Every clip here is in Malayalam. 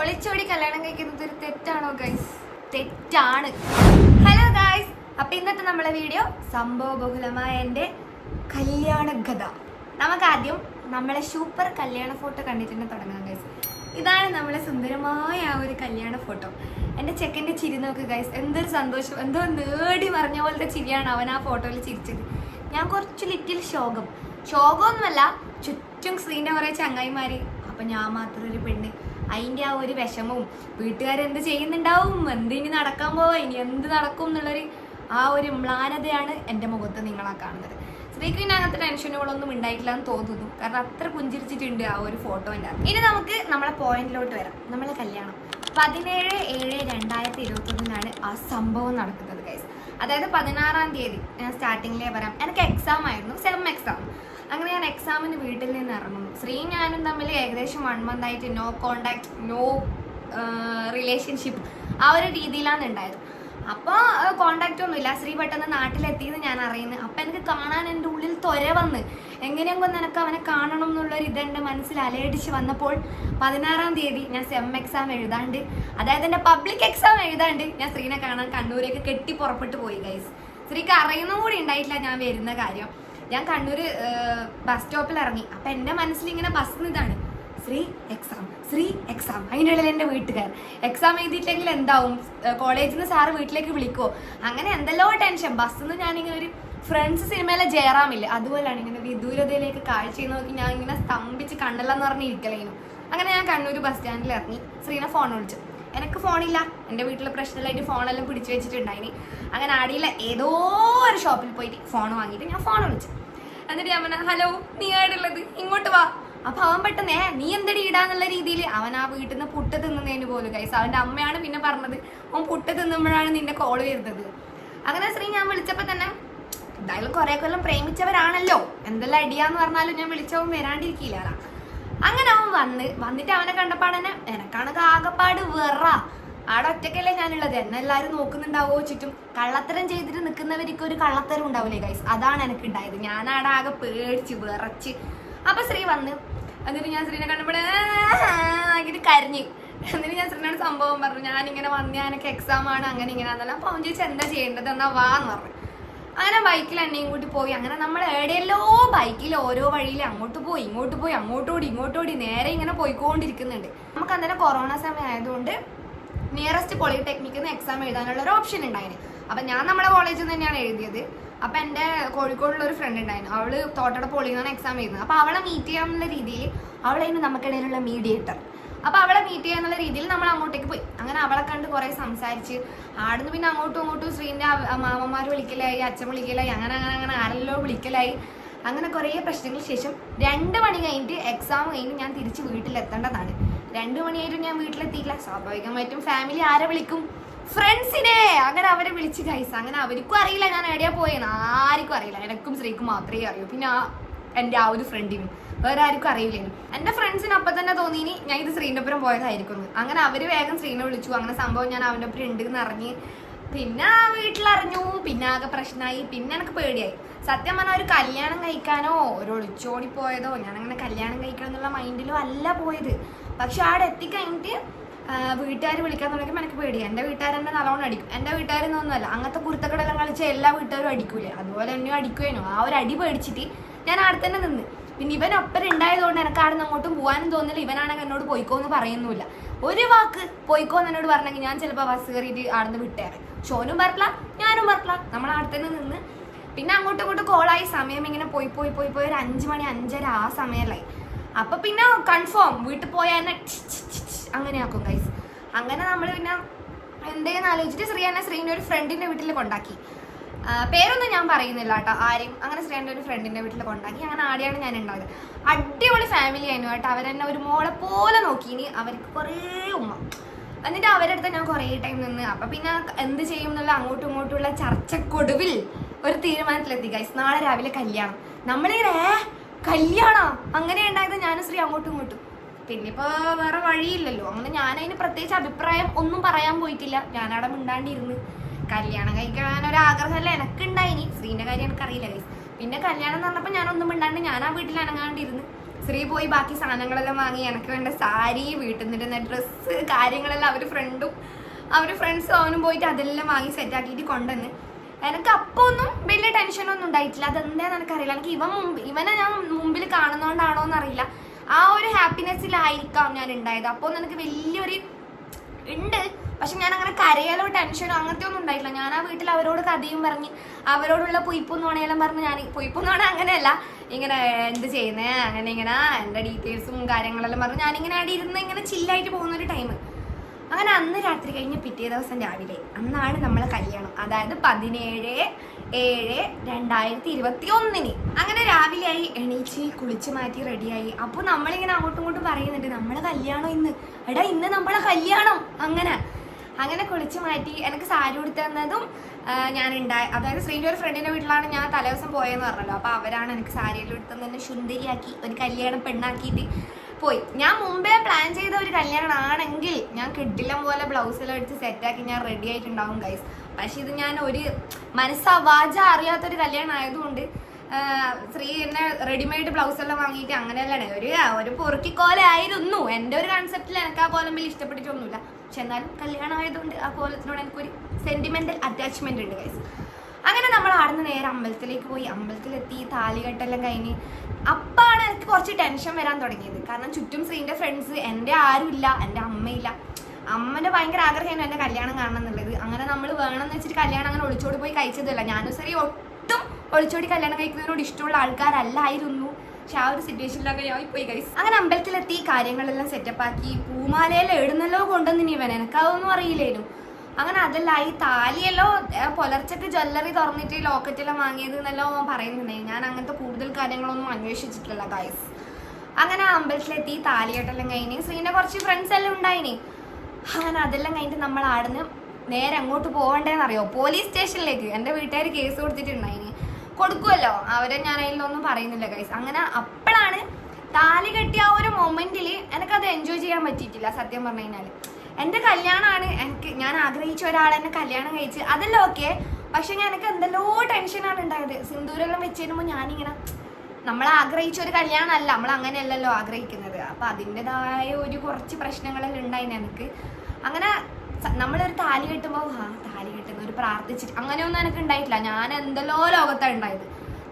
ഒളിച്ചോടി കല്യാണം കഴിക്കുന്നത് ഒരു തെറ്റാണോ ഗൈസ് തെറ്റാണ്. ഹലോ ഗൈസ് അപ്പൊ ഇന്നത്തെ നമ്മളെ വീഡിയോ സംഭവ ബഹുലമായ എന്റെ കല്യാണ കഥ നമുക്ക് ആദ്യം നമ്മളെ സൂപ്പർ കല്യാണ ഫോട്ടോ കണ്ടിട്ട് തന്നെ തുടങ്ങാം ഗൈസ് ഇതാണ് നമ്മളെ സുന്ദരമായ ആ ഒരു കല്യാണ ഫോട്ടോ എന്റെ ചെക്കന്റെ ചിരി നോക്ക് ഗൈസ് എന്തൊരു സന്തോഷം. എന്തോ നേടി മറിഞ്ഞ പോലത്തെ ചിരിയാണ് അവൻ ആ ഫോട്ടോയിൽ ചിരിച്ചത്. ഞാൻ കുറച്ച് ലിറ്റിൽ ശോകം. ശോകമൊന്നുമല്ല ചുറ്റും സ്ത്രീന്റെ കുറേ ചങ്ങായിമാര് അപ്പം ഞാൻ മാത്രം ഒരു പെണ്ണ്. അതിന്റെ ആ ഒരു വിഷമവും വീട്ടുകാരെന്ത് ചെയ്യുന്നുണ്ടാവും? എന്തിനി നടക്കാൻ പോവാ? ഇനി എന്ത് നടക്കും എന്നുള്ളൊരു ആ ഒരു മ്ലാനതയാണ് എന്റെ മുഖത്ത് നിങ്ങളാ കാണുന്നത്. സ്ത്രീക്ക് അങ്ങനത്തെ ടെൻഷനുകളൊന്നും ഉണ്ടായിട്ടില്ല എന്ന് തോന്നുന്നു. കാരണം അത്ര പുഞ്ചിരിച്ചിട്ടുണ്ട് ആ ഒരു ഫോട്ടോ ഫോട്ടോന്റെ ഇനി നമുക്ക് നമ്മളെ പോയിന്റിലോട്ട് വരാം. നമ്മളെ കല്യാണം. പതിനേഴ് ഏഴ് രണ്ടായിരത്തി ഇരുപത്തൊന്നിനാണ് ആ സംഭവം നടക്കുന്നത് ഗൈസ് അതായത് പതിനാറാം തീയതി ഞാൻ സ്റ്റാർട്ടിങ്ങിലേ പറയാം എനിക്ക് എക്സാം ആയിരുന്നു. സെം എക്സാം അങ്ങനെ ഞാൻ എക്സാമിന് വീട്ടിൽ നിന്ന് ഇറങ്ങും. ശ്രീ ഞാനും തമ്മിൽ ഏകദേശം വൺ മന്ത് ആയിട്ട് നോ കോണ്ടാക്ട് നോ റിലേഷൻഷിപ്പ് ആ ഒരു രീതിയിലാണ് ഉണ്ടായത്. അപ്പോൾ കോണ്ടാക്റ്റ് ഒന്നുമില്ല. ശ്രീ പെട്ടെന്ന് നാട്ടിലെത്തിയെന്ന് ഞാൻ അറിയുന്നു. അപ്പം എനിക്ക് കാണാൻ എന്റെ ഉള്ളിൽ തൊര വന്ന് എങ്ങനെയെങ്കിലും നിനക്ക് അവനെ കാണണം എന്നുള്ളൊരു ഇത് എന്റെ മനസ്സിൽ അലയടിച്ച് വന്നപ്പോൾ പതിനാറാം തീയതി ഞാൻ സെം എക്സാം എഴുതാണ്ട് അതായത് എന്റെ പബ്ലിക് എക്സാം എഴുതാണ്ട് ഞാൻ ശ്രീനെ കാണാൻ കണ്ണൂരേക്ക് കെട്ടി പുറപ്പെട്ടു പോയി ഗൈസ് ശ്രീക്ക് അറിയുന്ന കൂടി ഉണ്ടായിട്ടില്ല ഞാൻ വരുന്ന കാര്യം. ഞാൻ കണ്ണൂർ ബസ് സ്റ്റോപ്പിൽ ഇറങ്ങി. അപ്പം എന്റെ മനസ്സിൽ ഇങ്ങനെ ബസ് ഇതാണ്. ശ്രീ എക്സാം ശ്രീ എക്സാം അതിനുള്ളിൽ എന്റെ വീട്ടുകാർ. എക്സാം എഴുതിയിട്ടെങ്കിൽ എന്താവും? കോളേജിൽ നിന്ന് സാറ് വീട്ടിലേക്ക് വിളിക്കുമോ അങ്ങനെ എന്തെല്ലോ ടെൻഷൻ ബസ്സിൽ നിന്ന് ഞാനിങ്ങനെ ഒരു ഫ്രണ്ട്സ് സിനിമയിലെ ജയറാമില്ല അതുപോലെയാണ് ഇങ്ങനെ വിദൂരതയിലേക്ക് കാഴ്ചയിൽ നോക്കി ഞാൻ ഇങ്ങനെ സ്തംഭിച്ച് കണ്ടല്ലെന്ന് പറഞ്ഞിരിക്കലേനു അങ്ങനെ ഞാൻ കണ്ണൂർ ബസ് സ്റ്റാൻഡിൽ ഇറങ്ങി. ശ്രീനെ ഫോൺ വിളിച്ചു. എനിക്ക് ഫോണില്ല എന്റെ വീട്ടിലെ പ്രശ്നമില്ലായിട്ട് ഫോണെല്ലാം പിടിച്ചു വെച്ചിട്ടുണ്ടായിനി. അങ്ങനെ ആടിയിലെ ഏതോ ഒരു ഷോപ്പിൽ പോയിട്ട് ഫോൺ വാങ്ങിയിട്ട് ഞാൻ ഫോൺ വിളിച്ചു. എന്നിട്ട് ഞാൻ പറഞ്ഞ ഹലോ നീ ആടുള്ളത് ഇങ്ങോട്ട് വാ. അപ്പൊ അവൻ പെട്ടെന്ന് ഏ നീ എന്തടി ഇടാന്നുള്ള രീതിയിൽ അവൻ ആ വീട്ടിൽ നിന്ന് പുട്ട് തിന്നുന്നതിന് പോലും കൈസ് അവന്റെ അമ്മയാണ് പിന്നെ പറഞ്ഞത് അവൻ പുട്ട് തിന്നുമ്പോഴാണ് നിന്റെ കോൾ വരുന്നത്. അങ്ങനെ ശ്രീ ഞാൻ വിളിച്ചപ്പോ തന്നെ എന്തായാലും കുറെ കൊല്ലം പ്രേമിച്ചവരാണല്ലോ. എന്തെല്ലാം അടിയാന്ന് പറഞ്ഞാലും ഞാൻ വിളിച്ചവൻ വരാണ്ടിരിക്കില്ല അങ്ങനെ അവൻ വന്ന് വന്നിട്ട് അവനെ കണ്ടപ്പാടന്നെ എനക്കാണത് ആകപ്പാട് വെറ. ആടെ ഒറ്റക്കല്ലേ ഞാനുള്ളത്. എന്നെ എല്ലാവരും നോക്കുന്നുണ്ടാവോ ചുറ്റും? കള്ളത്തരം ചെയ്തിട്ട് നിൽക്കുന്നവർക്ക് ഒരു കള്ളത്തരം ഉണ്ടാവില്ലേ ഗൈസ് അതാണ് എനിക്ക് ഉണ്ടായത് ഞാൻ ആടെ ആകെ പേടിച്ച് വിറച്ച്. അപ്പൊ ശ്രീ വന്ന്. എന്നിട്ട് ഞാൻ ശ്രീനെ കണ്ടപ്പോഴേ കരഞ്ഞ്. എന്നിട്ട് ഞാൻ ശ്രീനോട് സംഭവം പറഞ്ഞു ഞാൻ ഇങ്ങനെ വന്ന് ഞാനൊക്കെ എക്സാം ആണ് അങ്ങനെ ഇങ്ങനെ എന്നല്ല അപ്പൊ അവൻ ചോദിച്ചാൽ എന്താ ചെയ്യേണ്ടത്? എന്നാ വാന്ന് പറഞ്ഞു. അങ്ങനെ ബൈക്കിൽ എണ്ണയും കൂട്ടി പോയി. അങ്ങനെ നമ്മൾ എവിടെയല്ലോ ബൈക്കിൽ ഓരോ വഴിയിൽ അങ്ങോട്ട് പോയി ഇങ്ങോട്ട് പോയി അങ്ങോട്ടോടി ഇങ്ങോട്ടോടി നേരെ ഇങ്ങനെ പോയിക്കൊണ്ടിരിക്കുന്നുണ്ട്. നമുക്ക് അന്നേരം കൊറോണ സമയം ആയതുകൊണ്ട് നിയറസ്റ്റ് പോളിടെക്നിക്കിൽ നിന്ന് എക്സാം എഴുതാനുള്ള ഒരു ഓപ്ഷൻ ഉണ്ടായിന്. അപ്പം ഞാൻ നമ്മുടെ കോളേജിൽ നിന്ന് തന്നെയാണ് എഴുതിയത്. അപ്പം എന്റെ കോഴിക്കോടുള്ള ഒരു ഫ്രണ്ട് ഉണ്ടായിരുന്നു അവൾ തോട്ടട പോളിയിൽ നിന്നാണ് എക്സാം എഴുതുന്നത്. അപ്പം അവളെ മീറ്റ് ചെയ്യാന്നുള്ള രീതിയിൽ അവളായിരുന്നു നമുക്കിടയിലുള്ള മീഡിയേറ്റർ അപ്പോൾ അവളെ മീറ്റ് ചെയ്യാന്നുള്ള രീതിയിൽ നമ്മൾ അങ്ങോട്ടേക്ക് പോയി. അങ്ങനെ അവളെ കണ്ട് കുറേ സംസാരിച്ച് ആടുന്ന് പിന്നെ അങ്ങോട്ടും ഇങ്ങോട്ടും ശ്രീന്റെ മാമന്മാർ വിളിക്കലായി അച്ഛൻ വിളിക്കലായി അങ്ങനെ അങ്ങനെ അങ്ങനെ ആരെല്ലോ വിളിക്കലായി. അങ്ങനെ കുറേ പ്രശ്നങ്ങൾക്ക് ശേഷം രണ്ട് മണി കഴിഞ്ഞിട്ട് എക്സാം കഴിഞ്ഞ് ഞാൻ തിരിച്ച് വീട്ടിലെത്തേണ്ടതാണ്. രണ്ട് മണിയായിട്ടും ഞാൻ വീട്ടിലെത്തിയില്ല സ്വാഭാവികമായിട്ടും ഫാമിലി ആരെ വിളിക്കും? ഫ്രണ്ട്സിനെ അങ്ങനെ അവരെ വിളിച്ച് കൈസ് അങ്ങനെ അവർക്കും അറിയില്ല ഞാൻ എവിടെയാ പോയെന്ന്. ആർക്കും അറിയില്ല. എനക്കും സ്ത്രീക്കും മാത്രമേ അറിയൂ. പിന്നെ ആ എന്റെ ആ ഒരു ഫ്രണ്ടിനും വേറെ ആർക്കും അറിയില്ലേനും. എന്റെ ഫ്രണ്ട്സിന് അപ്പം തന്നെ തോന്നിനി ഞാൻ ഇത് ശ്രീന്റെ ഒപ്പം പോയതായിരിക്കും അങ്ങനെ അവർ വേഗം ശ്രീനെ വിളിച്ചു. അങ്ങനെ സംഭവം ഞാൻ അവന്റെ ഒപ്പം ഉണ്ട് എന്ന് അറിഞ്ഞ് പിന്നെ വീട്ടിലറിഞ്ഞു. പിന്നെ ആകെ പ്രശ്നമായി പിന്നെ എനിക്ക് പേടിയായി. സത്യം പറഞ്ഞാൽ ഒരു കല്യാണം കഴിക്കാനോ ഒരു ഒളിച്ചോടി പോയതോ ഞാൻ അങ്ങനെ കല്യാണം കഴിക്കണം എന്നുള്ള മൈൻഡിലോ അല്ല പോയത്. പക്ഷെ അവിടെ എത്തിക്കഴിഞ്ഞിട്ട് വീട്ടുകാർ വിളിക്കാൻ തുടങ്ങിയപ്പോൾ എനിക്ക് പേടി എന്റെ വീട്ടുകാർ എന്നെ നല്ലോണം അടിക്കും. എന്റെ വീട്ടുകാരൊന്നുമല്ല അങ്ങനത്തെ കുരുത്തക്കടെല്ലാം കളിച്ച എല്ലാ വീട്ടുകാരും അടിക്കൂലേ. അതുപോലെ എന്നെയും അടിക്കുവേനോ ആ ഒരു അടി പേടിച്ചിട്ട് ഞാൻ അവിടെ തന്നെ നിന്ന്. പിന്നെ ഇവൻ ഒപ്പം ഉണ്ടായതുകൊണ്ട് എനിക്ക് അവിടെ നിന്ന് അങ്ങോട്ടും പോകാനും തോന്നില്ല ഇവനാണെങ്കിൽ എന്നോട് പോയിക്കോ എന്ന് പറയുന്നില്ല ഒരു വാക്ക് പോയിക്കോ എന്ന് എന്നോട് പറഞ്ഞെങ്കിൽ ഞാൻ ചിലപ്പോൾ ബസ് കയറിയിട്ട് അവിടെ നിന്ന് വിട്ടേറെ ഷോനും പറഞ്ഞില്ല ഞാനും പറഞ്ഞില്ല നമ്മൾ അവിടെ തന്നെ നിന്ന്. പിന്നെ അങ്ങോട്ടും ഇങ്ങോട്ടും കോളായി സമയം ഇങ്ങനെ പോയി പോയി പോയി പോയി. ഒരു അഞ്ച് മണി അഞ്ചര ആ സമയമല്ലായി അപ്പൊ പിന്നെ കൺഫേം വീട്ടിൽ പോയാൽ അങ്ങനെ ആക്കും ഗൈസ് അങ്ങനെ നമ്മൾ പിന്നെ എന്തെങ്കിലും ആലോചിച്ചിട്ട് ശ്രീ ശ്രീന്റെ ശ്രീനെ ഒരു ഫ്രണ്ടിന്റെ വീട്ടിൽ കൊണ്ടാക്കി. പേരൊന്നും ഞാൻ പറയുന്നില്ല കേട്ടോ ആരെയും അങ്ങനെ ശ്രീന്റെ ഒരു ഫ്രണ്ടിന്റെ വീട്ടിൽ കൊണ്ടാക്കി. അങ്ങനെ ആടെയാണ് ഞാൻ ഉണ്ടായത് അടിപൊളി ഫാമിലി ആയിരുന്നു കേട്ടോ. അവരെന്നെ ഒരു മോളെ പോലെ നോക്കിയിനി അവർക്ക് കുറേ ഉമ്മ. എന്നിട്ട് അവരുടെ അടുത്ത് ഞാൻ കുറേ ടൈം നിന്ന്. അപ്പം പിന്നെ എന്ത് ചെയ്യും എന്നുള്ള അങ്ങോട്ടും ഇങ്ങോട്ടുള്ള ചർച്ചക്കൊടുവിൽ ഒരു തീരുമാനത്തിലെത്തി ഗൈസ് നാളെ രാവിലെ കല്യാണം. നമ്മളിങ്ങനെ കല്യാണം? അങ്ങനെ ഉണ്ടായത് ഞാനും ശ്രീ അങ്ങോട്ടും ഇങ്ങോട്ടും. പിന്നെ ഇപ്പൊ വേറെ വഴിയില്ലല്ലോ. അങ്ങനെ ഞാൻ അതിന് പ്രത്യേകിച്ച് അഭിപ്രായം ഒന്നും പറയാൻ പോയിട്ടില്ല. ഞാനവിടെ മിണ്ടാണ്ടിരുന്ന്. കല്യാണം കഴിക്കാൻ ഒരു ആഗ്രഹമല്ല എനക്കുണ്ടായിനി. ശ്രീന്റെ കാര്യം എനിക്കറിയില്ല ഗൈസ് പിന്നെ കല്യാണം എന്ന് പറഞ്ഞപ്പോൾ ഞാനൊന്നും മിണ്ടാണ്ട് ഞാൻ ആ വീട്ടിൽ അനങ്ങാണ്ടിരുന്ന്. ശ്രീ പോയി ബാക്കി സാധനങ്ങളെല്ലാം വാങ്ങി. എനിക്ക് വേണ്ട സാരി വീട്ടിൽ നിന്നിരുന്ന ഡ്രസ്സ് കാര്യങ്ങളെല്ലാം അവർ ഫ്രണ്ടും അവർ ഫ്രണ്ട്സും അവനും പോയിട്ട് അതെല്ലാം വാങ്ങി സെറ്റാക്കിയിട്ട് കൊണ്ടുവന്ന്. എനിക്ക് അപ്പോൾ ഒന്നും വലിയ ടെൻഷനൊന്നും ഉണ്ടായിട്ടില്ല. അതെന്താന്ന് എനിക്കറിയില്ല. എനിക്ക് ഇവൻ മുമ്പ് ഇവനെ ഞാൻ മുമ്പിൽ കാണുന്നോണ്ടാണോ എന്നറിയില്ല ആ ഒരു ഹാപ്പിനെസ്സിലായിരിക്കാം ഞാൻ ഉണ്ടായത്. അപ്പോൾ എനിക്ക് വലിയൊരു ഉണ്ട് പക്ഷെ ഞാൻ അങ്ങനെ കരയാലോ ടെൻഷനോ അങ്ങനത്തെ ഒന്നും ഉണ്ടായിട്ടില്ല. ഞാൻ ആ വീട്ടിൽ അവരോട് കഥയും പറഞ്ഞ് അവരോടുള്ള പൊയ്പ്പൊന്നും ആണെങ്കിലും പറഞ്ഞ് ഞാൻ പൊയ്പ്പൊന്നും നോണ അങ്ങനെയല്ല. ഇങ്ങനെ എന്ത് ചെയ്യുന്നേ? അങ്ങനെ ഇങ്ങനെ എന്റെ ഡീറ്റെയിൽസും കാര്യങ്ങളെല്ലാം പറഞ്ഞ് ഞാനിങ്ങനെ അവിടെ ഇരുന്ന് ഇങ്ങനെ ചില്ലായിട്ട് പോകുന്ന ഒരു ടൈം അങ്ങനെ അന്ന് രാത്രി കഴിഞ്ഞ് പിറ്റേ ദിവസം രാവിലെ അന്നാണ് നമ്മളെ കല്യാണം. അതായത് പതിനേഴ് ഏഴ് രണ്ടായിരത്തി ഇരുപത്തി ഒന്നിന് അങ്ങനെ രാവിലെയായി എണീച്ച് കുളിച്ച് മാറ്റി റെഡിയായി. അപ്പോൾ നമ്മളിങ്ങനെ അങ്ങോട്ടും ഇങ്ങോട്ടും പറയുന്നുണ്ട് നമ്മളെ കല്യാണം ഇന്ന്. എടാ ഇന്ന് നമ്മളെ കല്യാണം. അങ്ങനെ. അങ്ങനെ കുളിച്ച് മാറ്റി എനിക്ക് സാരി ഉടുത്ത് തന്നതും ഞാൻ ഉണ്ടായി. അതായത് ശ്രീന്റെ ഒരു ഫ്രണ്ടിന്റെ വീട്ടിലാണ് ഞാൻ തലേദിവസം പോയെന്ന് പറഞ്ഞല്ലോ. അപ്പോൾ അവരാണ് എനിക്ക് സാരിയിൽ തന്നെ ശുന്തിരിയാക്കി ഒരു കല്യാണം പെണ്ണാക്കിയിട്ട് പോയി. ഞാൻ മുമ്പേ പ്ലാൻ ചെയ്ത ഒരു കല്യാണമാണെങ്കിൽ ഞാൻ കിട്ടില്ലം പോലെ ബ്ലൗസെല്ലാം എടുത്ത് സെറ്റാക്കി ഞാൻ റെഡി ആയിട്ടുണ്ടാവും ഗൈസ് പക്ഷെ ഇത് ഞാൻ ഒരു മനസ്സവാജ അറിയാത്തൊരു കല്യാണം ആയതുകൊണ്ട് സ്ത്രീ എന്നെ റെഡിമെയ്ഡ് ബ്ലൗസ് എല്ലാം വാങ്ങിയിട്ട് അങ്ങനെയല്ലാണ് ഒരു ഒരു പൊറുക്കിക്കോല ആയിരുന്നു. എന്റെ ഒരു കൺസെപ്റ്റിൽ എനിക്ക് ആ കോലം വലിയ ഇഷ്ടപ്പെട്ടിട്ടൊന്നുമില്ല. പക്ഷെ എന്നാലും കല്യാണം ആയതുകൊണ്ട് ആ കോലത്തിനോട് എനിക്കൊരു സെന്റിമെന്റൽ അറ്റാച്ച്മെന്റ് ഉണ്ട് ഗൈസ് അങ്ങനെ നമ്മൾ ആടുന്ന നേരെ അമ്പലത്തിലേക്ക് പോയി. അമ്പലത്തിലെത്തി താലികെട്ടെല്ലാം കഴിഞ്ഞ് അപ്പാണ് എനിക്ക് കുറച്ച് ടെൻഷൻ വരാൻ തുടങ്ങിയത്. കാരണം ചുറ്റും സ്ത്രീന്റെ ഫ്രണ്ട്സ് എന്റെ ആരുമില്ല എന്റെ അമ്മയില്ല. അമ്മന്റെ ഭയങ്കര ആഗ്രഹമാണ് എന്റെ കല്യാണം കാണണം എന്നുള്ളത്. അങ്ങനെ നമ്മൾ വേണമെന്ന് വെച്ചിട്ട് കല്യാണം അങ്ങനെ ഒളിച്ചോടി പോയി കഴിച്ചതല്ല ഞാനും ശരി ഒട്ടും ഒളിച്ചോടി കല്യാണം കഴിക്കുന്നതിനോട് ഇഷ്ടമുള്ള ആൾക്കാരല്ലായിരുന്നു. പക്ഷെ ആ ഒരു സിറ്റുവേഷനിലൊക്കെ ഞാൻ പോയി കഴിച്ചു അങ്ങനെ അമ്പലത്തിലെത്തി കാര്യങ്ങളെല്ലാം സെറ്റപ്പ് ആക്കി. പൂമാലയെല്ലാം എഴുന്നല്ലോ കൊണ്ടുവന്നിനി ഇവൻ. എനിക്കതൊന്നും അറിയില്ലേനു. അങ്ങനെ അതല്ല ഈ താലിയല്ലോ പുലർച്ചക്ക് ജ്വല്ലറി തുറന്നിട്ട് ഈ ലോക്കറ്റെല്ലാം വാങ്ങിയത് എന്നല്ലോ പറയുന്നുണ്ടെങ്കിൽ ഞാൻ അങ്ങനത്തെ കൂടുതൽ കാര്യങ്ങളൊന്നും അന്വേഷിച്ചിട്ടില്ല ഗൈസ് അങ്ങനെ അമ്പലത്തിലെത്തി താലികെട്ടെല്ലാം കഴിഞ്ഞ്. ശ്രീനെ കുറച്ച് ഫ്രണ്ട്സ് എല്ലാം ഉണ്ടായിനി. അങ്ങനെ അതെല്ലാം കഴിഞ്ഞിട്ട് നമ്മൾ ആടുന്ന് നേരെ അങ്ങോട്ട് പോകണ്ടേന്നറിയോ പോലീസ് സ്റ്റേഷനിലേക്ക് എന്റെ വീട്ടുകാർ കേസ് കൊടുത്തിട്ടുണ്ടായിനി. കൊടുക്കുമല്ലോ അവരെ ഞാൻ അതിലൊന്നും പറയുന്നില്ല ഗൈസ് അങ്ങനെ അപ്പോഴാണ് താലി കെട്ടിയ ആ ഒരു മൊമെന്റിൽ എനിക്കത് എൻജോയ് ചെയ്യാൻ പറ്റിയിട്ടില്ല സത്യം പറഞ്ഞു കഴിഞ്ഞാൽ എന്റെ കല്യാണമാണ് എനിക്ക് ഞാൻ ആഗ്രഹിച്ച ഒരാൾ എന്നെ കല്യാണം കഴിച്ച്. അതെല്ലാം ഓക്കെ പക്ഷെ എനിക്ക് എന്തെല്ലോ ടെൻഷനാണ് ഉണ്ടായത്. സിന്ദൂരെല്ലാം വെച്ച് തരുമ്പോൾ ഞാനിങ്ങനെ നമ്മൾ ആഗ്രഹിച്ച ഒരു കല്യാണമല്ല. നമ്മൾ അങ്ങനെയല്ലല്ലോ ആഗ്രഹിക്കുന്നത്. അപ്പൊ അതിന്റെതായ ഒരു കുറച്ച് പ്രശ്നങ്ങളെല്ലാം ഉണ്ടായിന് എനിക്ക്. അങ്ങനെ നമ്മളൊരു താലി കെട്ടുമ്പോൾ ആ താലി കെട്ടുന്ന ഒരു പ്രാർത്ഥിച്ചിട്ട് അങ്ങനെയൊന്നും എനിക്ക് ഉണ്ടായിട്ടില്ല. ഞാൻ എന്തെല്ലോ ലോകത്താണ് ഉണ്ടായത്.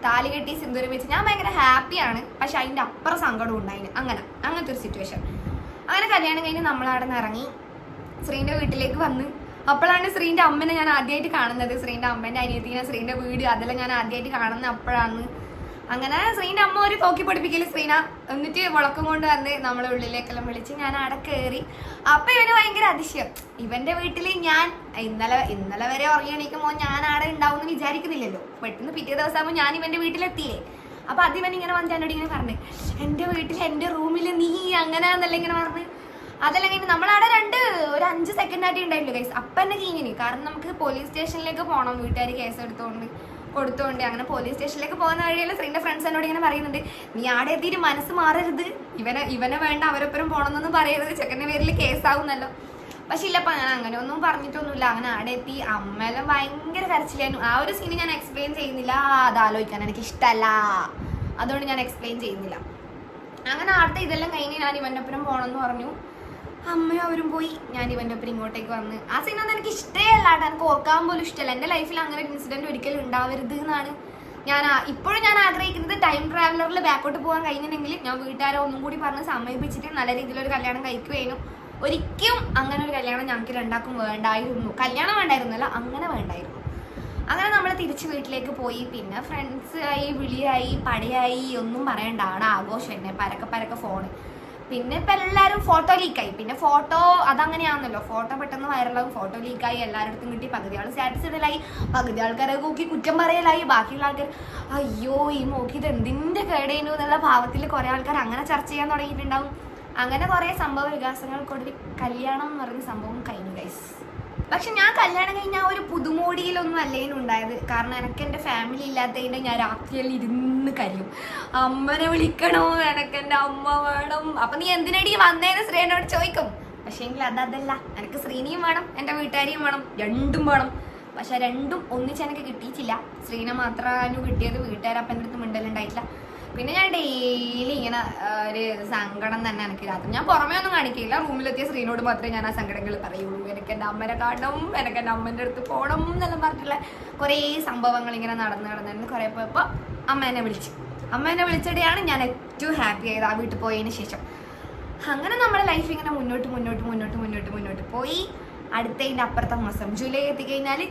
താലി കെട്ടി സിന്ദൂരം വെച്ച് ഞാൻ ഭയങ്കര ഹാപ്പിയാണ് പക്ഷെ അതിന്റെ അപ്പുറം സങ്കടം ഉണ്ടായിന്. അങ്ങനെ അങ്ങനത്തെ ഒരു സിറ്റുവേഷൻ അങ്ങനെ കല്യാണം കഴിഞ്ഞ് നമ്മളവിടെ നിന്ന് ഇറങ്ങി. ശ്രീന്റെ വീട്ടിലേക്ക് വന്ന്. അപ്പോഴാണ് ശ്രീന്റെ അമ്മനെ ഞാൻ ആദ്യമായിട്ട് കാണുന്നത്. ശ്രീന്റെ അമ്മേന്റെ അനിയത്തിനെ ശ്രീന്റെ വീട് അതെല്ലാം ഞാൻ ആദ്യമായിട്ട് കാണുന്നത് അപ്പോഴാണ്. അങ്ങനെ ശ്രീന്റെ അമ്മ ഒരു തോക്കി പഠിപ്പിക്കൽ ശ്രീന. എന്നിട്ട് മുളക്കം കൊണ്ട് വന്ന് നമ്മളെ ഉള്ളിലേക്കെല്ലാം വിളിച്ച് ഞാൻ അവിടെ കയറി അപ്പൊ ഇവന് ഭയങ്കര അതിശയം. ഇവന്റെ വീട്ടിൽ ഞാൻ ഇന്നലെ ഇന്നലെ വരെ ഉറങ്ങിയണിക്കുമ്പോൾ ഞാൻ അവിടെ ഉണ്ടാവും എന്ന് വിചാരിക്കുന്നില്ലല്ലോ. പെട്ടെന്ന് പിറ്റേ ദിവസം ആകുമ്പോൾ ഞാൻ ഇവന്റെ വീട്ടിലെത്തിയില്ലേ അപ്പൊ അത് ഇവൻ ഇങ്ങനെ വന്ന് എന്നോട് ഇങ്ങനെ പറഞ്ഞു എന്റെ വീട്ടിൽ എന്റെ റൂമിൽ നീ അങ്ങനെ എന്നല്ല ഇങ്ങനെ പറഞ്ഞ്? അതെല്ലാം കഴിഞ്ഞ് നമ്മളവിടെ രണ്ട് ഒരു അഞ്ച് സെക്കൻഡ് ആയിട്ട് ഉണ്ടായില്ല ഗൈസ് അപ്പം തന്നെ കഴിഞ്ഞിനി കാരണം നമുക്ക് പോലീസ് സ്റ്റേഷനിലേക്ക് പോകണം വീട്ടുകാർ കേസ് എടുത്തോണ്ട് കൊടുത്തോണ്ട് അങ്ങനെ പോലീസ് സ്റ്റേഷനിലേക്ക് പോകുന്ന വഴിയല്ല ശ്രീന്റെ ഫ്രണ്ട്സ് എന്നോട് ഇങ്ങനെ പറയുന്നുണ്ട്. നീ ആടെ എത്തിയിട്ട് മനസ്സ് മാറരുത്. ഇവനെ ഇവനെ വേണ്ട അവരൊപ്പരം പോകണമെന്നൊന്നും പറയരുത്. ചെക്കന്റെ പേരിൽ കേസാവുന്നല്ലോ പക്ഷെ ഇല്ലപ്പ ഞാൻ അങ്ങനെ ഒന്നും പറഞ്ഞിട്ടൊന്നുമില്ല. അങ്ങനെ ആടെ എത്തി. അമ്മയെല്ലാം ഭയങ്കര കരച്ചിലായിരുന്നു. ആ ഒരു സീന് ഞാൻ എക്സ്പ്ലെയിൻ ചെയ്യുന്നില്ല. അത് ആലോചിക്കാൻ എനിക്ക് ഇഷ്ടമല്ല അതുകൊണ്ട് ഞാൻ എക്സ്പ്ലെയിൻ ചെയ്യുന്നില്ല. അങ്ങനെ ആടത്തെ ഇതെല്ലാം കഴിഞ്ഞ് ഞാൻ ഇവന്റെ ഒപ്പരം പോകണമെന്ന് പറഞ്ഞു. അമ്മയും അവരും പോയി. ഞാൻ ഇവന്റെ ഒപ്പം ഇങ്ങോട്ടേക്ക് വന്ന്. ആ സീനൊന്നും എനിക്ക് ഇഷ്ടേ അല്ല കേട്ടോ എനിക്ക് ഓർക്കാൻ പോലും ഇഷ്ടമല്ല എന്റെ ലൈഫിൽ അങ്ങനെ ഒരു ഇൻസിഡന്റ് ഒരിക്കലും ഉണ്ടാവരുത് എന്നാണ്. ഞാൻ ഇപ്പോഴും ഞാൻ ആഗ്രഹിക്കുന്നത് ടൈം ട്രാവലറിൽ ബാക്കോട്ട് പോകാൻ കഴിഞ്ഞിട്ടുണ്ടെങ്കിൽ ഞാൻ വീട്ടുകാരെ ഒന്നും കൂടി പറഞ്ഞ് സമീപിച്ചിട്ട് നല്ല രീതിയിലൊരു കല്യാണം കഴിക്കുകയും ഒരിക്കലും അങ്ങനെ ഒരു കല്യാണം ഞങ്ങൾക്ക് രണ്ടാക്കും വേണ്ടായിരുന്നു. കല്യാണം വേണ്ടായിരുന്നല്ല അങ്ങനെ വേണ്ടായിരുന്നു. അങ്ങനെ നമ്മൾ തിരിച്ച് വീട്ടിലേക്ക് പോയി. പിന്നെ ഫ്രണ്ട്സ് ആയി വിളിയായി പടയായി ഒന്നും പറയണ്ട. അവിടെ ആഘോഷം എന്നെ പരക്കെ പരക്കെ ഫോണ് പിന്നെ ഇപ്പം എല്ലാവരും ഫോട്ടോ ലീക്കായി പിന്നെ ഫോട്ടോ അതങ്ങനെയാണല്ലോ. ഫോട്ടോ പെട്ടെന്ന് വൈറലാകും ഫോട്ടോ ലീക്കായി എല്ലാവരുടെ കിട്ടി. പകുതി ആൾ സ്റ്റാറ്റസ് ഇടലായി. പകുതി ആൾക്കാരെ നോക്കി കുറ്റം പറയലായി. ബാക്കിയുള്ള ആൾക്കാർ അയ്യോ ഈ നോക്കി ഇത് എന്തിന്റെ കേടേനു? എന്നുള്ള ഭാവത്തിൽ കുറേ ആൾക്കാർ അങ്ങനെ ചർച്ച ചെയ്യാൻ തുടങ്ങിയിട്ടുണ്ടാവും. അങ്ങനെ കുറേ സംഭവ വികാസങ്ങൾക്കൊടുവിൽ കല്യാണം എന്ന് പറയുന്ന സംഭവം കഴിഞ്ഞു ഗൈസ് പക്ഷെ ഞാൻ കല്യാണം കഴിഞ്ഞാൽ ഒരു പുതുമോടിയിലൊന്നും അല്ലേനും ഉണ്ടായത്. കാരണം എനിക്ക് എന്റെ ഫാമിലി ഇല്ലാത്തതിന്റെ ഞാൻ രാത്രിയിൽ ഇരുന്ന് കരയും. അമ്മനെ വിളിക്കണോ? എനക്ക് എന്റെ അമ്മ വേണം. അപ്പൊ നീ എന്തിനടി വന്നേന്ന് ശ്രീനോട് ചോദിക്കും. പക്ഷേ എങ്കിൽ അതല്ല. എനിക്ക് ശ്രീനിയും വേണം എന്റെ വീട്ടുകാരിയും വേണം രണ്ടും വേണം. പക്ഷെ രണ്ടും ഒന്നിച്ച് എനിക്ക് കിട്ടിയിട്ടില്ല. ശ്രീനെ മാത്രമാണ് കിട്ടിയത് വീട്ടുകാരപ്പന്റെ അടുത്ത് മിണ്ടലുണ്ടായിട്ടില്ല. പിന്നെ ഞാൻ ഡെയിലി ഇങ്ങനെ ഒരു സങ്കടം തന്നെ എനിക്ക് രാത്രി. ഞാൻ പുറമേ ഒന്നും കാണിക്കില്ല. റൂമിലെത്തിയ സ്ത്രീനോട് മാത്രമേ ഞാൻ ആ സങ്കടങ്ങൾ പറയുള്ളൂ. എനിക്ക് എന്റെ അമ്മനെ കാണണം എനിക്ക് എന്റെ അമ്മന്റെ അടുത്ത് പോകണം എന്നെല്ലാം പറഞ്ഞിട്ടുള്ള കുറേ സംഭവങ്ങൾ ഇങ്ങനെ നടന്ന് നടന്നു കുറേ പോയപ്പോൾ അമ്മ എന്നെ വിളിച്ചു. അമ്മ എന്നെ വിളിച്ചിടെയാണ് ഞാൻ ഏറ്റവും ഹാപ്പി ആയത് ആ വീട്ടിൽ പോയതിന് ശേഷം. അങ്ങനെ നമ്മുടെ ലൈഫ് ഇങ്ങനെ മുന്നോട്ട് മുന്നോട്ട് മുന്നോട്ട് മുന്നോട്ട് മുന്നോട്ട് പോയി. അടുത്തതിന്റെ അപ്പുറത്തെ മാസം. ജൂലൈ എത്തിക്കഴിഞ്ഞാൽ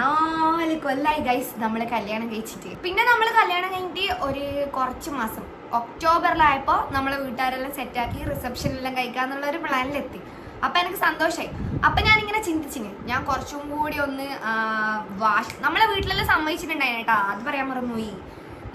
നാല് കൊല്ലായി ഗൈസ് നമ്മൾ കല്യാണം കഴിച്ചിട്ട്. പിന്നെ നമ്മൾ കല്യാണം കഴിഞ്ഞിട്ട് ഒരു കുറച്ച് മാസം. ഒക്ടോബറിലായപ്പോൾ നമ്മളെ വീട്ടുകാരെല്ലാം സെറ്റാക്കി റിസപ്ഷനെല്ലാം കഴിക്കാന്നുള്ള ഒരു പ്ലാനിലെത്തി അപ്പം എനിക്ക് സന്തോഷമായി അപ്പം ഞാനിങ്ങനെ ചിന്തിച്ചിന്. ഞാൻ കുറച്ചും കൂടി ഒന്ന് വാഷ് നമ്മളെ വീട്ടിലെല്ലാം സമ്മതിച്ചിട്ടുണ്ടായിരുന്നു കേട്ടോ. അത് പറയാൻ മറന്നുപോയി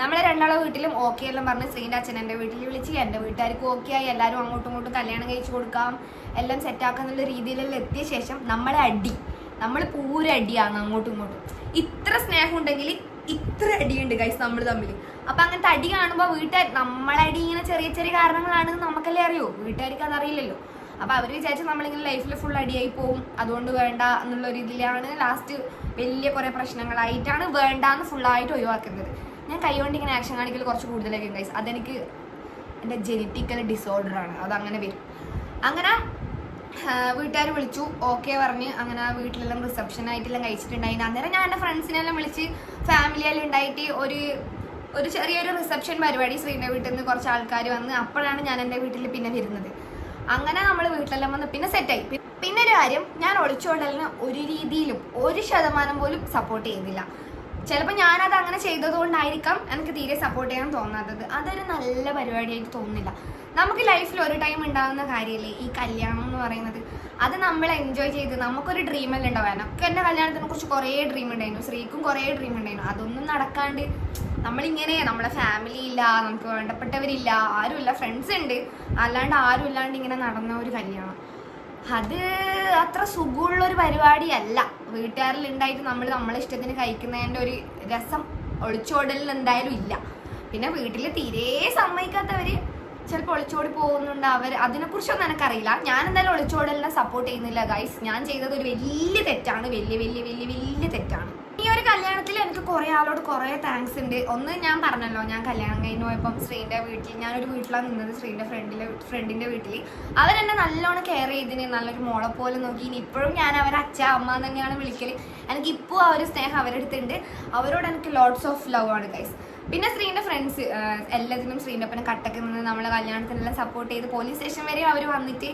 നമ്മളെ രണ്ടാളെ വീട്ടിലും ഓക്കെ എല്ലാം പറഞ്ഞ് ശ്രീന്റെ അച്ഛൻ എന്റെ വീട്ടിൽ വിളിച്ച് എന്റെ വീട്ടുകാർക്ക് ഓക്കെ ആയി. എല്ലാവരും അങ്ങോട്ടും ഇങ്ങോട്ടും കല്യാണം കഴിച്ചു കൊടുക്കാം. എല്ലാം സെറ്റാക്കാന്നുള്ള രീതിയിലെല്ലാം എത്തിയ ശേഷം നമ്മളെ അടി. നമ്മൾ പൂര അടിയാണ് അങ്ങോട്ടും ഇങ്ങോട്ടും. ഇത്ര സ്നേഹം ഉണ്ടെങ്കിൽ ഇത്ര അടിയുണ്ട് ഗൈസ് നമ്മൾ തമ്മിൽ അപ്പൊ അങ്ങനത്തെ അടി കാണുമ്പോൾ വീട്ടുകാർ നമ്മളെ അടി ഇങ്ങനെ ചെറിയ ചെറിയ കാരണങ്ങളാണെന്ന് നമുക്കല്ലേ അറിയോ. വീട്ടുകാർക്ക് അതറിയില്ലല്ലോ അപ്പൊ അവർ വിചാരിച്ചു നമ്മളിങ്ങനെ ലൈഫിൽ ഫുൾ അടിയായി പോവും. അതുകൊണ്ട് വേണ്ട എന്നുള്ള ഒരു ലാസ്റ്റ് വലിയ കുറെ പ്രശ്നങ്ങളായിട്ടാണ് വേണ്ടാന്ന് ഫുള്ളായിട്ട് ഒഴിവാക്കുന്നത്. ഞാൻ കൈകൊണ്ട് ഇങ്ങനെ ആക്ഷൻ കാണിക്കൽ കുറച്ച് കൂടുതലായിരിക്കും ഗൈസ് അതെനിക്ക് എന്റെ ജെനറ്റിക്കൽ ഡിസോർഡർ ആണ്. അതങ്ങനെ വരും. അങ്ങനെ വീട്ടുകാർ വിളിച്ചു. ഓക്കെ പറഞ്ഞ് അങ്ങനെ വീട്ടിലെല്ലാം റിസപ്ഷൻ ആയിട്ടെല്ലാം കഴിച്ചിട്ടുണ്ടായിരുന്നു. അന്നേരം ഞാൻ എന്റെ ഫ്രണ്ട്സിനെല്ലാം വിളിച്ച് ഫാമിലിയെല്ലാം ഉണ്ടായിട്ട് ഒരു ഒരു ചെറിയൊരു റിസപ്ഷൻ പരിപാടി ശ്രീന്റെ വീട്ടിൽ നിന്ന് കുറച്ച് ആൾക്കാർ വന്ന് അപ്പോഴാണ് ഞാൻ എന്റെ വീട്ടിൽ പിന്നെ വരുന്നത്. അങ്ങനെ നമ്മൾ വീട്ടിലെല്ലാം വന്ന് പിന്നെ സെറ്റായി പിന്നെ ഒരു കാര്യം ഞാൻ ഒളിച്ചോടലിന് ഒരു രീതിയിലും ഒരു ശതമാനം പോലും സപ്പോർട്ട് ചെയ്യുന്നില്ല ചിലപ്പോൾ ഞാനത് അങ്ങനെ ചെയ്തതുകൊണ്ടായിരിക്കാം എനിക്ക് തീരെ സപ്പോർട്ട് ചെയ്യാൻ തോന്നാത്തത്. അതൊരു നല്ല പരിപാടിയായിട്ട് തോന്നുന്നില്ല. നമുക്ക് ലൈഫിൽ ഒരു ടൈം ഉണ്ടാകുന്ന കാര്യമല്ലേ ഈ കല്യാണം എന്ന് പറയുന്നത്. അത് നമ്മൾ എൻജോയ് ചെയ്ത് നമുക്കൊരു ഡ്രീമല്ലേ ഉണ്ടാവാൻ ഉണ്ടാവും എനിക്ക് എന്റെ കല്യാണത്തിനെ കുറിച്ച് കുറേ ഡ്രീം ഉണ്ടായിരുന്നു. ശ്രീക്കും കുറേ ഡ്രീം ഉണ്ടായിരുന്നു. അതൊന്നും നടക്കാണ്ട് നമ്മളിങ്ങനെ നമ്മളെ ഫാമിലി ഇല്ല നമുക്ക് വേണ്ടപ്പെട്ടവരില്ല ആരുമില്ല ഫ്രണ്ട്സ് ഉണ്ട്. അല്ലാണ്ട് ആരും ഇല്ലാണ്ട് ഇങ്ങനെ നടന്ന ഒരു കല്യാണം. അത് അത്ര സുഖമുള്ള ഒരു പരിപാടിയല്ല. വീട്ടുകാരിൽ ഉണ്ടായിട്ട് നമ്മൾ നമ്മളെ ഇഷ്ടത്തിന് കഴിക്കുന്നതിന്റെ ഒരു രസം ഒളിച്ചോടലിൽ എന്തായാലും ഇല്ല. പിന്നെ വീട്ടിൽ തീരെ സമ്മതിക്കാത്തവർ ചിലപ്പോൾ ഒളിച്ചോടി പോകുന്നുണ്ട്. അവർ അതിനെക്കുറിച്ചൊന്നും എനിക്കറിയില്ല. ഞാൻ എന്തായാലും ഒളിച്ചോടലിനെ സപ്പോർട്ട് ചെയ്യുന്നില്ല ഗൈസ് ഞാൻ ചെയ്തത് ഒരു വലിയ തെറ്റാണ്. വലിയ വലിയ വലിയ വലിയ തെറ്റാണ്. ഈ ഒരു കല്യാണത്തിൽ എനിക്ക് കുറേ ആളോട് കുറേ താങ്ക്സ് ഉണ്ട്. ഒന്ന് ഞാൻ പറഞ്ഞല്ലോ ഞാൻ കല്യാണം കഴിഞ്ഞ് പോയപ്പം ശ്രീന്റെ വീട്ടിൽ ഞാനൊരു വീട്ടിലാണ് നിന്നത് ശ്രീന്റെ ഫ്രണ്ടിലെ ഫ്രണ്ടിന്റെ വീട്ടിൽ അവരെന്നെ നല്ലോണം കെയർ ചെയ്തിന് നല്ലൊരു മോളെ പോലെ നോക്കി. ഇനി ഇപ്പോഴും ഞാൻ അവരെ അച്ഛ അമ്മ തന്നെയാണ് വിളിക്കൽ എനിക്ക് ഇപ്പോൾ ആ ഒരു സ്നേഹം അവരുടെ അടുത്തുണ്ട്. അവരോട് എനിക്ക് ലോട്ട്സ് ഓഫ് ലവ് ആണ് ഗൈസ് പിന്നെ ശ്രീന്റെ ഫ്രണ്ട്സ് എല്ലാത്തിനും ശ്രീന്റെ ഒപ്പനെ കട്ടക്ക് നിന്ന് നമ്മളെ കല്യാണത്തിനെല്ലാം സപ്പോർട്ട് ചെയ്ത് പോലീസ് സ്റ്റേഷൻ വരെ അവർ വന്നിട്ട്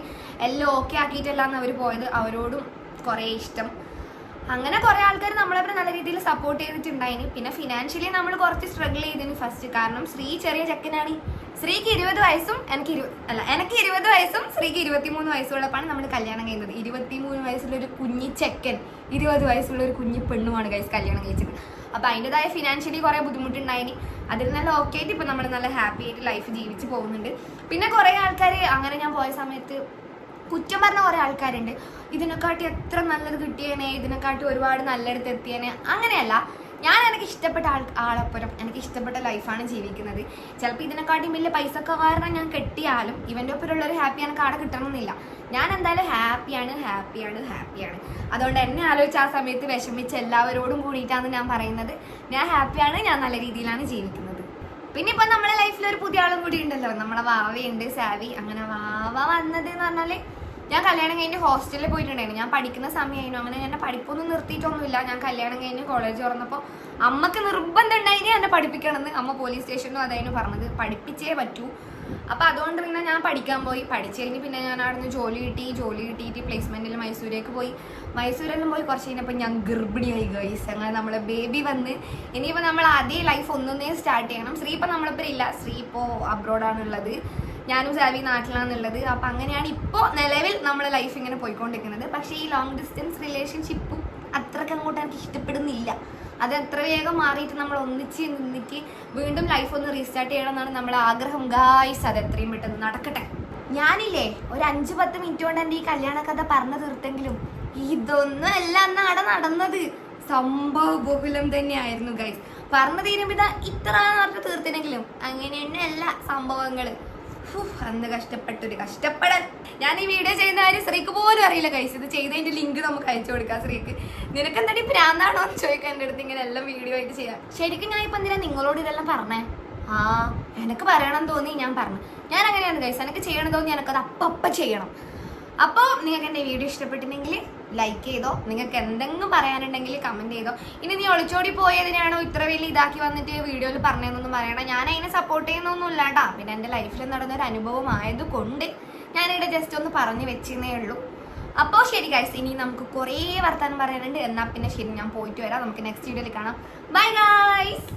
എല്ലാം ഓക്കെ ആക്കിയിട്ടല്ലാന്ന് അവർ പോയത് അവരോടും കുറേ ഇഷ്ടം. അങ്ങനെ കുറെ ആൾക്കാർ നമ്മളവരെ നല്ല രീതിയിൽ സപ്പോർട്ട് ചെയ്തിട്ടുണ്ടായിന്. പിന്നെ ഫിനാൻഷ്യലി നമ്മൾ കുറച്ച് സ്ട്രഗിൾ ചെയ്തിന് ഫസ്റ്റ് കാരണം ശ്രീ ചെറിയ ചെക്കനാണ്. ശ്രീക്ക് ഇരുപത് വയസ്സും എനിക്ക് അല്ല എനിക്ക് ഇരുപത് വയസ്സും ശ്രീക്ക് ഇരുപത്തിമൂന്ന് വയസ്സുള്ളപ്പോഴാണ് നമ്മൾ കല്യാണം കഴിയുന്നത്. ഇരുപത്തിമൂന്ന് വയസ്സുള്ള ഒരു കുഞ്ഞി ചെക്കൻ ഇരുപത് വയസ്സുള്ള ഒരു കുഞ്ഞി പെണ്ണുമാണ് ഗൈസ് കല്യാണം കഴിച്ചത്. അപ്പോൾ അതിന്റെതായ ഫിനാൻഷ്യലി കുറേ ബുദ്ധിമുട്ടുണ്ടായിന്. അതിൽ നല്ല ഓക്കെ ആയിട്ട് ഇപ്പം നമ്മൾ നല്ല ഹാപ്പി ആയിട്ട് ലൈഫ് ജീവിച്ച് പോകുന്നുണ്ട്. പിന്നെ കുറേ ആൾക്കാർ അങ്ങനെ ഞാൻ പോയ സമയത്ത് കുറ്റം പറഞ്ഞ കുറെ ആൾക്കാരുണ്ട്. ഇതിനെക്കാട്ടി എത്ര നല്ലത് കിട്ടിയേനെ? ഇതിനെക്കാട്ടി ഒരുപാട് നല്ലടുത്ത് എത്തിയേനെ? അങ്ങനെയല്ല. ഞാൻ എനിക്ക് ഇഷ്ടപ്പെട്ട ആൾ ആളപ്പുറം എനിക്ക് ഇഷ്ടപ്പെട്ട ലൈഫാണ് ജീവിക്കുന്നത്. ചിലപ്പോൾ ഇതിനെക്കാട്ടി വലിയ പൈസക്കാരനെ ഞാൻ കെട്ടിയാലും ഇവന്റെ ഒപ്പമുള്ള ഒരു ഹാപ്പി എനിക്ക് അവിടെ കിട്ടണമെന്നില്ല. ഞാൻ എന്തായാലും ഹാപ്പിയാണ് ഹാപ്പിയാണ് ഹാപ്പിയാണ് അതുകൊണ്ട് എന്നെ ആലോചിച്ച് ആ സമയത്ത് വിഷമിച്ച് എല്ലാവരോടും കൂടിയിട്ടാണ് ഞാൻ പറയുന്നത്. ഞാൻ ഹാപ്പിയാണ് ഞാൻ നല്ല രീതിയിലാണ് ജീവിക്കുന്നത്. പിന്നെ ഇപ്പൊ നമ്മുടെ ലൈഫിൽ ഒരു പുതിയ ആളും കൂടി ഉണ്ടല്ലോ. നമ്മളെ വാവയുണ്ട് സാവി. അങ്ങനെ വാവ വന്നത് എന്ന് പറഞ്ഞാൽ ഞാൻ കല്യാണം കഴിഞ്ഞ് ഹോസ്റ്റലിൽ പോയിട്ടുണ്ടായിരുന്നു. ഞാൻ പഠിക്കുന്ന സമയമായിരുന്നു അങ്ങനെ എന്നെ പഠിപ്പൊന്നും നിർത്തിയിട്ടൊന്നുമില്ല. ഞാൻ കല്യാണം കഴിഞ്ഞ് കോളേജ് തുറന്നപ്പോൾ അമ്മയ്ക്ക് നിർബന്ധം ഉണ്ടായിരുന്നു എന്നെ പഠിപ്പിക്കണമെന്ന്. അമ്മ പോലീസ് സ്റ്റേഷനിലും അതായിരുന്നു പറഞ്ഞത്. പഠിപ്പിച്ചേ പറ്റൂ. അപ്പൊ അതുകൊണ്ട് പിന്നെ ഞാൻ പഠിക്കാൻ പോയി. പഠിച്ചു കഴിഞ്ഞ് പിന്നെ ഞാൻ അവിടുന്ന് ജോലി കിട്ടി. ജോലി കിട്ടിയിട്ട് പ്ലേസ്മെന്റിൽ മൈസൂരേക്ക് പോയി. മൈസൂരെല്ലാം പോയി കുറച്ച് കഴിഞ്ഞപ്പോൾ ഞാൻ ഗർഭിണിയായി ഗൈസ് അങ്ങനെ നമ്മളെ ബേബി വന്ന് ഇനിയിപ്പോൾ നമ്മൾ ആദ്യം ലൈഫ് ഒന്നൊന്നേ സ്റ്റാർട്ട് ചെയ്യണം. ശ്രീ ഇപ്പം നമ്മളിപ്പോൾ ഇല്ല. ശ്രീ ഇപ്പോൾ അബ്രോഡാണുള്ളത് ഞാനും സാവി നാട്ടിലാണുള്ളത്. അപ്പം അങ്ങനെയാണ് ഇപ്പോൾ നിലവിൽ നമ്മൾ ലൈഫ് ഇങ്ങനെ പോയിക്കൊണ്ടിരിക്കുന്നത്. പക്ഷേ ഈ ലോങ് ഡിസ്റ്റൻസ് റിലേഷൻഷിപ്പും അത്രയ്ക്ക് അങ്ങോട്ട് എനിക്ക് ഇഷ്ടപ്പെടുന്നില്ല. അത് എത്ര വേഗം മാറിയിട്ട് നമ്മൾ ഒന്നിച്ച് നിന്നിട്ട് വീണ്ടും ലൈഫ് ഒന്ന് റീസ്റ്റാർട്ട് ചെയ്യണം എന്നാണ് നമ്മുടെ ആഗ്രഹം. ഗായ്സ് അത് എത്രയും പെട്ടെന്ന് നടക്കട്ടെ. ഞാനില്ലേ ഒരു അഞ്ച് പത്ത് മിനിറ്റ് കൊണ്ട് എന്റെ ഈ കല്യാണ കഥ പറഞ്ഞു തീർത്തെങ്കിലും ഇതൊന്നും അല്ല അന്ന് അവിടെ നടന്നത്. സംഭവ ബഹുലം തന്നെയായിരുന്നു ഗൈസ് പറഞ്ഞു തീരുമ്പോ ഇത്ര പറഞ്ഞ് തീർത്തിനെങ്കിലും അങ്ങനെ തന്നെയല്ല സംഭവങ്ങൾ. ഫു, അന്ന് കഷ്ടപ്പെട്ടൊരു കഷ്ടപ്പെടൽ. ഞാൻ ഈ വീഡിയോ ചെയ്യുന്ന കാര്യം ശ്രീക്ക് പോലും അറിയില്ല കഴിച്ച് ഇത് ചെയ്തതിന്റെ ലിങ്ക് നമുക്ക് അയച്ചു കൊടുക്കാം ശ്രീക്ക്. നിനക്ക് എന്താടി പ്രാന്താണോ എന്ന് ചോദിക്കാൻ എന്റെ അടുത്ത് ഇങ്ങനെ എല്ലാം വീഡിയോ ആയിട്ട് ചെയ്യാം ശരിക്കും ഞാൻ ഇപ്പൊ എന്തിനാ നിങ്ങളോട് ഇതെല്ലാം പറഞ്ഞേ? ആ എനിക്ക് പറയണം തോന്നി ഞാൻ പറഞ്ഞു. ഞാൻ അങ്ങനെയാണ് കഴിച്ചത് എനിക്ക് ചെയ്യണം തോന്നി എനിക്കത് അപ്പപ്പ അപ്പം ചെയ്യണം. അപ്പോൾ നിങ്ങൾക്ക് എന്റെ വീഡിയോ ഇഷ്ടപ്പെട്ടിട്ടുണ്ടെങ്കിൽ ലൈക്ക് ചെയ്തോ നിങ്ങൾക്ക് എന്തെങ്കിലും പറയാനുണ്ടെങ്കിൽ കമന്റ് ചെയ്തോ. ഇനി നീ ഒളിച്ചോടി പോയതിനാണോ ഇത്ര വലിയ ഇതാക്കി വന്നിട്ട് വീഡിയോയിൽ പറഞ്ഞതെന്നൊന്നും പറയണം ഞാൻ അതിനെ സപ്പോർട്ട് ചെയ്യുന്നൊന്നും ഇല്ലാട്ടാ പിന്നെ എന്റെ ലൈഫിൽ നടന്നൊരു അനുഭവം ആയതുകൊണ്ട് ഞാനിവിടെ ജസ്റ്റ് ഒന്ന് പറഞ്ഞു വെച്ചേ ഉള്ളൂ. അപ്പോൾ ശരി ഗൈസ് ഇനി നമുക്ക് കുറേ വർത്താനം പറയാനുണ്ട്. എന്നാൽ പിന്നെ ശരി ഞാൻ പോയിട്ട് വരാം. നമുക്ക് നെക്സ്റ്റ് വീഡിയോയിൽ കാണാം. Bye guys